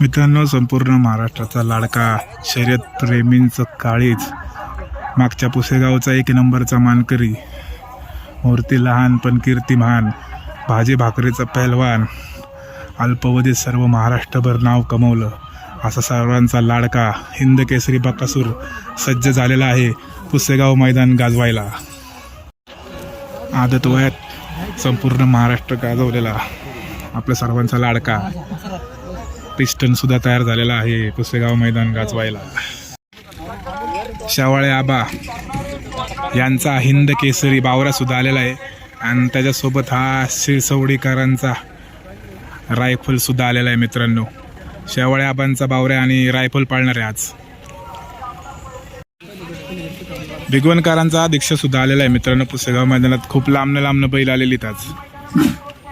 मित्रांनो संपूर्ण महाराष्ट्राचा लाडका शर्यत प्रेमींचं काळीच मागच्या पुसेगावचा एक नंबरचा मानकरी मूर्ती लहान पण कीर्तिमान भाजी भाकरीचा पहलवान अल्पवधीत सर्व महाराष्ट्रभर नाव कमवलं. असा सर्वांचा लाडका हिंद केसरी बकासूर सज्ज झालेला आहे पुसेगाव मैदान गाजवायला. आदत वयात संपूर्ण महाराष्ट्र गाजवलेला. आपल्या सर्वांचा लाडका. पिस्टन सुद्धा तयार झालेला आहे पुसेगाव मैदान गाजवायला. शावाळे आबा यांचा हिंद केसरी बावरा सुद्धा आलेला आहे. आणि त्याच्यासोबत हा शिरसवडीकरांचा रायफल सुद्धा आलेला आहे मित्रांनो. शेवाळे आबांचा बावऱ्या आणि रायफल पाळणार आहे आज. भिगवणकरांचा दीक्षा सुद्धा आलेला आहे मित्रांनो. पुसेगाव मैदानात खूप लांबनं लांबनं बैल आलेली आज.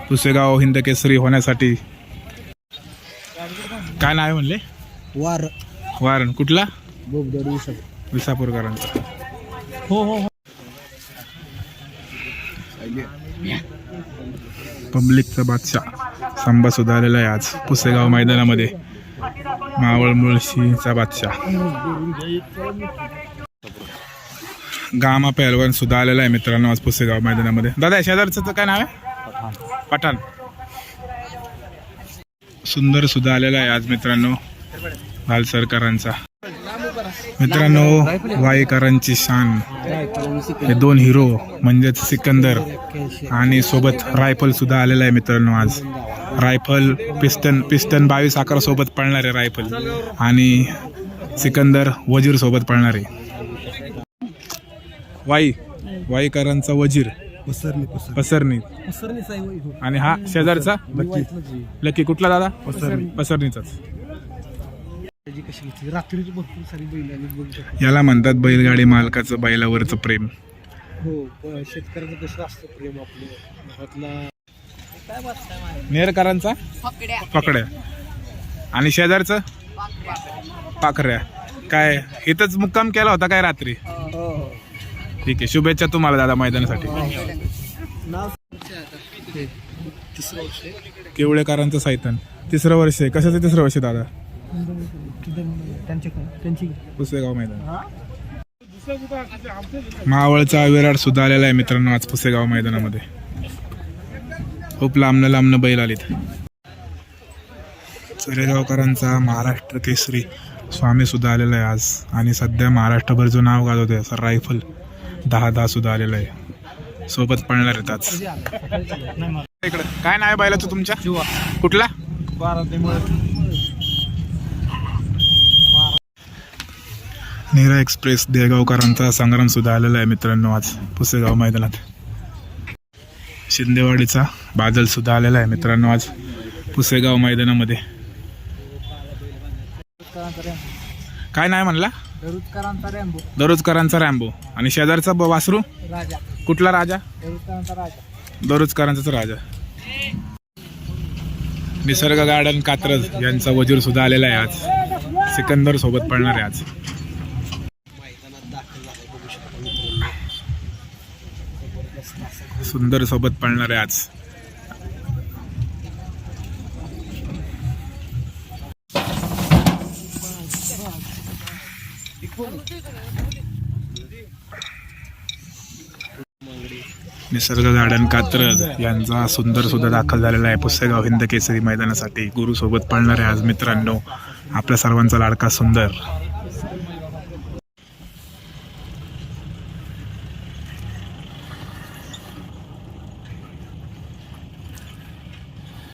पुसेगाव हिंद केसरी होण्यासाठी. काय नाव आहे म्हणले? वार. वारण. कुठला? बोगदड विसापूरकरांचा. हो हो पब्लिकचा बादशाह. संभा सुद्धा आलेला आहे आज. पुसेगाव मैदानामध्ये. मावळ मुळशीचा बादशाह. गामा पहलवान सुद्धा आलेला आहे मित्रांनो आज पुसेगाव मैदानामध्ये. दादा शेजारचं काय नाव आहे? पठाण. सुंदर सुद्धा आलेला आहे आज मित्रांनो भालसरकरांचा मित्रांनो वाईकरांची शान. हे दोन हिरो म्हणजेच सिकंदर आणि सोबत रायफल सुद्धा आलेला आहे मित्रांनो आज. रायफल पिस्टन पिस्टन बावीस अकरा सोबत पळणारे रायफल. आणि सिकंदर वजीर सोबत पळणारे वाई वाईकरांचा वजीर. पसरणी पसरली साई हो आणि हा शेजारचा? लकी कुठला दादा? पसरणीचाच. त्याची कशी घेतली? रात्रीची भरपूर सारी बैल आली बघू शकतो. याला म्हणतात बैलगाडी मालकाचं बैलावरचं प्रेम. हो शेतकऱ्याचं कसं असतं प्रेम आपलं. घरातला नेरकरांचा? पकड्या आणि शेजारचं? पाखऱ्या. काय इथंच मुक्काम केला होता काय रात्री? ठीक आहे. शुभेच्छा तुम्हाला दादा मैदानासाठी. केवळेकरांचं साहित्य. तिसरं वर्ष आहे. कशाचं तिसरं वर्ष आहे दादा? पुसेगाव मैदान. मावळचा विराट सुद्धा आलेला आहे मित्रांनो आज पुसेगाव मैदानामध्ये. खूप लांबनं लांबनं बैल आलीत. चरेगावकरांचा महाराष्ट्र केसरी स्वामी सुद्धा आलेला आहे आज. आणि सध्या महाराष्ट्रभर जो नाव गाजवतोय असं रायफल. दहा दहा सुद्धा आलेलं आहे. सोबत पळणार आहेत आज. इकडं. काय नाव आहे बैलाचं तुमच्या? कुठला? ते नीरा एक्सप्रेस देगावकरांचा संग्राम सुद्धा आलेला आहे मित्रांनो आज पुसेगाव मैदानात. शिंदेवाडीचा बादल सुद्धा आलेला आहे मित्रांनो आज पुसेगाव मैदानामध्ये. काय नाही म्हणला? दरुजकरांचा रॅम्बो. दरोजकरांचा रॅम्बो. आणि शेजारचा ब- वासरू? राजा. कुठला राजा? दरुजकरांचा राजा. दरोजकरांचाच राजा. निसर्ग गार्डन कात्रज यांचा वजीर सुद्धा आलेला आहे आज. सिकंदर सोबत पळणार आहे आज. सुंदर सोबत पळणार आहे आज. निसर्ग गार्डन कात्रज यांचा सुंदर सुद्धा दाखल झालेला आहे. पुसेगाव हिंद केसरी मैदानासाठी गुरुसोबत पळणार आहे आज मित्रांनो आपल्या सर्वांचा लाडका सुंदर.